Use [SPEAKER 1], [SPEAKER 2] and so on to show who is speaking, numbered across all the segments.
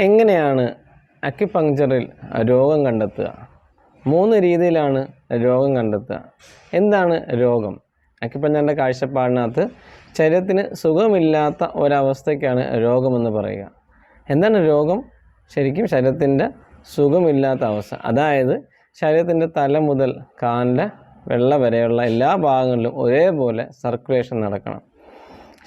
[SPEAKER 1] എങ്ങനെയാണ് അക്യുപങ്ക്ചറിൽ രോഗം കണ്ടെത്തുക? മൂന്ന് രീതിയിലാണ് രോഗം കണ്ടെത്തുക. എന്താണ് രോഗം? അക്യുപഞ്ചറിന്റെ കാഴ്ചപ്പാടിനകത്ത് ശരീരത്തിന് സുഖമില്ലാത്ത ഒരവസ്ഥയ്ക്കാണ് രോഗമെന്ന് പറയുക. എന്താണ് രോഗം? ശരിക്കും ശരീരത്തിന്റെ സുഖമില്ലാത്ത അവസ്ഥ. അതായത് ശരീരത്തിന്റെ തല മുതൽ കാലിന്റെ വെള്ള വരെയുള്ള എല്ലാ ഭാഗങ്ങളിലും ഒരേപോലെ സർക്കുലേഷൻ നടക്കണം.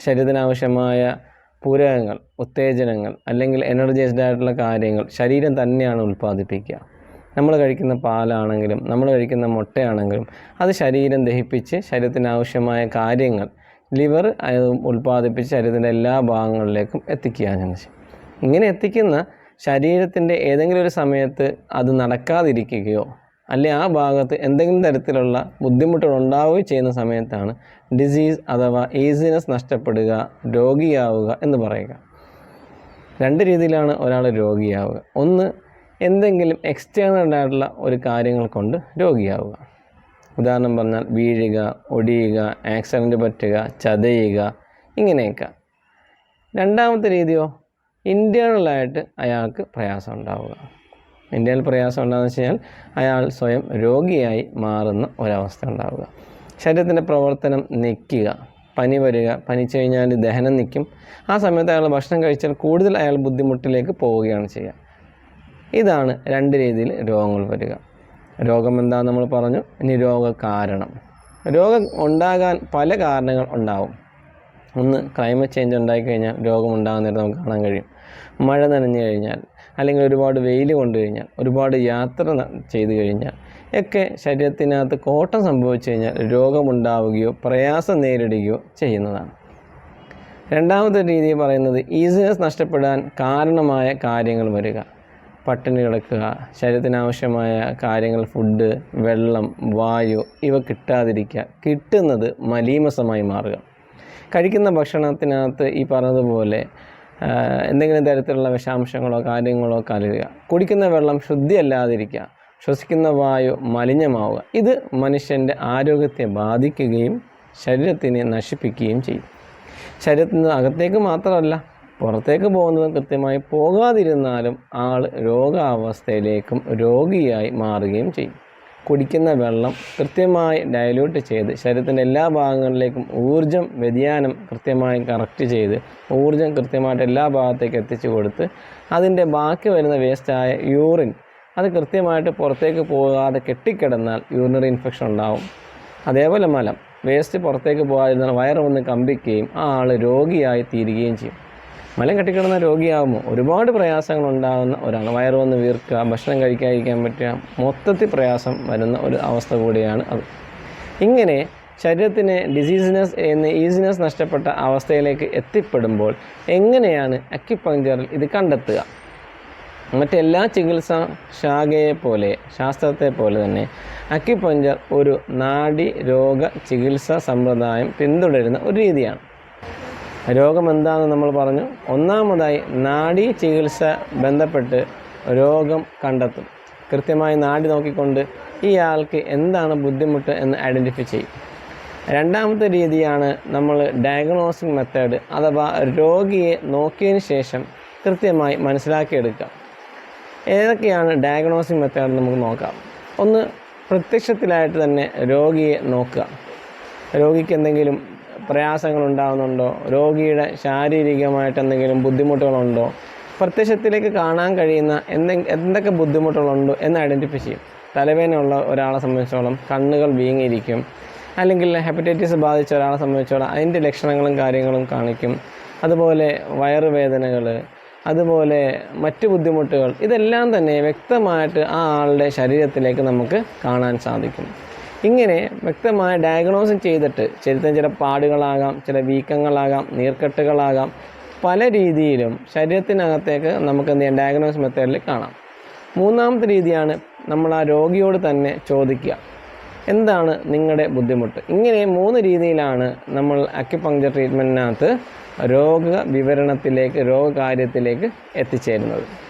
[SPEAKER 1] ശരീരത്തിന് ആവശ്യമായ പൂരകങ്ങൾ ഉത്തേജനങ്ങൾ അല്ലെങ്കിൽ എനർജൈസ്ഡ് ആയിട്ടുള്ള കാര്യങ്ങൾ ശരീരം തന്നെയാണ് ഉൽപ്പാദിപ്പിക്കുക. നമ്മൾ കഴിക്കുന്ന പാലാണെങ്കിലും നമ്മൾ കഴിക്കുന്ന മുട്ടയാണെങ്കിലും അത് ശരീരം ദഹിപ്പിച്ച് ശരീരത്തിന് ആവശ്യമായ കാര്യങ്ങൾ ലിവർ ഉൽപ്പാദിപ്പിച്ച് ശരീരത്തിന്റെ എല്ലാ ഭാഗങ്ങളിലേക്കും എത്തിക്കുകയാണ് ചെയ്യും ഇങ്ങനെ എത്തിക്കുന്ന ശരീരത്തിന്റെ ഏതെങ്കിലും ഒരു സമയത്ത് അത് നടക്കാതിരിക്കുകയോ അല്ലെ ആ ഭാഗത്ത് എന്തെങ്കിലും തരത്തിലുള്ള ബുദ്ധിമുട്ടുകൾ ഉണ്ടാവുകയും ചെയ്യുന്ന സമയത്താണ് ഡിസീസ് അഥവാ ഈസിനെസ് നഷ്ടപ്പെടുക രോഗിയാവുക എന്ന് പറയുക. രണ്ട് രീതിയിലാണ് ഒരാൾ രോഗിയാവുക. ഒന്ന് എന്തെങ്കിലും എക്സ്റ്റേണൽ ആയിട്ടുള്ള ഒരു കാര്യങ്ങൾ കൊണ്ട് രോഗിയാവുക. ഉദാഹരണം പറഞ്ഞാൽ വീഴുക ഒടിയുക ആക്സിഡന്റ് പറ്റുക ചതയുക ഇങ്ങനെയൊക്കെ. രണ്ടാമത്തെ രീതിയോ ഇന്റേണലായിട്ട് അയാൾക്ക് പ്രയാസം ഉണ്ടാവുക. ഇന്ത്യയിൽ പ്രയാസം ഉണ്ടാകുന്ന വെച്ച് കഴിഞ്ഞാൽ അയാൾ സ്വയം രോഗിയായി മാറുന്ന ഒരവസ്ഥ ഉണ്ടാവുക. ശരീരത്തിന്റെ പ്രവർത്തനം നിൽക്കുക പനി വരിക പനിച്ചു കഴിഞ്ഞാൽ ദഹനം നിൽക്കും. ആ സമയത്ത് അയാൾ ഭക്ഷണം കഴിച്ചാൽ കൂടുതൽ അയാൾ ബുദ്ധിമുട്ടിലേക്ക് പോവുകയാണ് ചെയ്യുക. ഇതാണ് രണ്ട് രീതിയിൽ രോഗങ്ങൾ വരിക. രോഗം എന്താണെന്ന് നമ്മൾ പറഞ്ഞു ഇനി രോഗ കാരണം. രോഗം ഉണ്ടാകാൻ പല കാരണങ്ങൾ ഉണ്ടാവും. ഒന്ന് ക്ലൈമറ്റ് ചേഞ്ച് ഉണ്ടായിക്കഴിഞ്ഞാൽ രോഗം ഉണ്ടാകുന്നതായിട്ട് നമുക്ക് കാണാൻ കഴിയും. മഴ നനഞ്ഞു കഴിഞ്ഞാൽ അല്ലെങ്കിൽ ഒരുപാട് വെയിൽ കൊണ്ടു കഴിഞ്ഞാൽ ഒരുപാട് യാത്ര ചെയ്തു കഴിഞ്ഞാൽ ഒക്കെ ശരീരത്തിനകത്ത് കോട്ടം സംഭവിച്ചു കഴിഞ്ഞാൽ രോഗമുണ്ടാവുകയോ പ്രയാസം നേരിടുകയോ ചെയ്യുന്നതാണ്. രണ്ടാമത്തെ രീതി പറയുന്നത് ഈസിനെസ് നഷ്ടപ്പെടാൻ കാരണമായ കാര്യങ്ങൾ വരിക. പട്ടിണി കിടക്കുക ശരീരത്തിന് ആവശ്യമായ കാര്യങ്ങൾ ഫുഡ് വെള്ളം വായു ഇവ കിട്ടാതിരിക്കുക കിട്ടുന്നത് മലീമസമായി മാറുക. കഴിക്കുന്ന ഭക്ഷണത്തിനകത്ത് ഈ പറഞ്ഞതുപോലെ എന്തെങ്കിലും തരത്തിലുള്ള വിഷാംശങ്ങളോ കാര്യങ്ങളോ കലരുക. കുടിക്കുന്ന വെള്ളം ശുദ്ധിയല്ലാതിരിക്കുക. ശ്വസിക്കുന്ന വായു മലിനമാവുക. ഇത് മനുഷ്യന്റെ ആരോഗ്യത്തെ ബാധിക്കുകയും ശരീരത്തിനെ നശിപ്പിക്കുകയും ചെയ്യും. ശരീരത്തിന് അകത്തേക്ക് മാത്രമല്ല പുറത്തേക്ക് പോകുന്നത് കൃത്യമായി പോകാതിരുന്നാലും ആൾ രോഗാവസ്ഥയിലേക്കും രോഗിയായി മാറുകയും ചെയ്യും. കുടിക്കുന്ന വെള്ളം കൃത്യമായി ഡയലൂട്ട് ചെയ്ത് ശരീരത്തിന്റെ എല്ലാ ഭാഗങ്ങളിലേക്കും ഊർജം വ്യതിയാനം കൃത്യമായി കറക്റ്റ് ചെയ്ത് ഊർജം കൃത്യമായിട്ട് എല്ലാ ഭാഗത്തേക്ക് എത്തിച്ചു കൊടുത്ത് അതിന്റെ ബാക്കി വരുന്ന വേസ്റ്റായ യൂറിൻ അത് കൃത്യമായിട്ട് പുറത്തേക്ക് പോകാതെ കെട്ടിക്കിടന്നാൽ യൂറിനറി ഇൻഫെക്ഷൻ ഉണ്ടാവും. അതേപോലെ മലം വേസ്റ്റ് പുറത്തേക്ക് പോകാതിരുന്നാൽ വയറ് ഒന്ന് കമ്പിക്കുകയും ആ ആൾ രോഗിയായി തീരുകയും ചെയ്യും. മലം കെട്ടിക്കിടന്ന രോഗിയാകുമ്പോൾ ഒരുപാട് പ്രയാസങ്ങൾ ഉണ്ടാകുന്ന ഒരാൾ വയറുവന്ന് വീർക്കുക ഭക്ഷണം കഴിക്കാതിരിക്കാൻ പറ്റുക മൊത്തത്തിൽ പ്രയാസം വരുന്ന ഒരു അവസ്ഥ കൂടിയാണ് അത്. ഇങ്ങനെ ശരീരത്തിന് ഡിസീസിനെസ് എന്ന് ഈസിനെസ് നഷ്ടപ്പെട്ട അവസ്ഥയിലേക്ക് എത്തിപ്പെടുമ്പോൾ എങ്ങനെയാണ് അക്യുപങ്ക്ചറിൽ ഇത് കണ്ടെത്തുക? മറ്റെല്ലാ ചികിത്സാ ശാഖയെ പോലെ ശാസ്ത്രത്തെ പോലെ തന്നെ അക്യുപഞ്ചർ ഒരു നാഡി രോഗ ചികിത്സാ സമ്പ്രദായം പിന്തുടരുന്ന ഒരു രീതിയാണ്. രോഗം എന്താണെന്ന് നമ്മൾ പറഞ്ഞു. ഒന്നാമതായി നാഡി ചികിത്സ ബന്ധപ്പെട്ട് രോഗം കണ്ടെത്തും. കൃത്യമായി നാഡി നോക്കിക്കൊണ്ട് ഈ ആൾക്ക് എന്താണ് ബുദ്ധിമുട്ട് എന്ന് ഐഡന്റിഫൈ ചെയ്യും. രണ്ടാമത്തെ രീതിയാണ് നമ്മൾ ഡയഗ്നോസിങ് മെത്തേഡ് അഥവാ രോഗിയെ നോക്കിയതിന് ശേഷം കൃത്യമായി മനസ്സിലാക്കിയെടുക്കുക. ഏതൊക്കെയാണ് ഡയഗ്നോസിങ് മെത്തേഡ് നമുക്ക് നോക്കാം. ഒന്ന് പ്രത്യക്ഷത്തിലായിട്ട് തന്നെ രോഗിയെ നോക്കുക. രോഗിക്ക് എന്തെങ്കിലും പ്രയാസങ്ങൾ ഉണ്ടാകുന്നുണ്ടോ രോഗിയുടെ ശാരീരികമായിട്ട് എന്തെങ്കിലും ബുദ്ധിമുട്ടുകളുണ്ടോ? പ്രത്യക്ഷത്തിലേക്ക് കാണാൻ കഴിയുന്ന എന്തെങ്കിലും എന്തൊക്കെ ബുദ്ധിമുട്ടുകളുണ്ടോ എന്ന് ഐഡന്റിഫൈ ചെയ്യും. തലവേദനയുള്ള ഒരാളെ സംബന്ധിച്ചോളം കണ്ണുകൾ വീങ്ങിയിരിക്കും. അല്ലെങ്കിൽ ഹെപ്പറ്റൈറ്റിസ് ബാധിച്ച ഒരാളെ സംബന്ധിച്ചോളം അതിന്റെ ലക്ഷണങ്ങളും കാര്യങ്ങളും കാണിക്കും. അതുപോലെ വയറുവേദനകൾ അതുപോലെ മറ്റ് ബുദ്ധിമുട്ടുകൾ ഇതെല്ലാം തന്നെ വ്യക്തമായിട്ട് ആ ആളുടെ ശരീരത്തിലേക്ക് നമുക്ക് കാണാൻ സാധിക്കും. ഇങ്ങനെ വ്യക്തമായ ഡയഗ്നോസിസ് ചെയ്തിട്ട് ശരീരത്തിന് ചില പാടുകളാകാം ചില വീക്കങ്ങളാകാം നീർക്കെട്ടുകളാകാം. പല രീതിയിലും ശരീരത്തിനകത്തേക്ക് നമുക്ക് എന്ത് ചെയ്യാം? ഡയഗ്നോസ് മെത്തേഡിൽ കാണാം. മൂന്നാമത്തെ രീതിയാണ് നമ്മൾ ആ രോഗിയോട് തന്നെ ചോദിക്കുക. എന്താണ് നിങ്ങളുടെ ബുദ്ധിമുട്ട്? ഇങ്ങനെ മൂന്ന് രീതിയിലാണ് നമ്മൾ അക്യുപങ്ക്ചർ ട്രീറ്റ്മെന്റിനകത്ത് രോഗ വിവരണത്തിലേക്ക് രോഗകാര്യത്തിലേക്ക് എത്തിച്ചേരുന്നത്.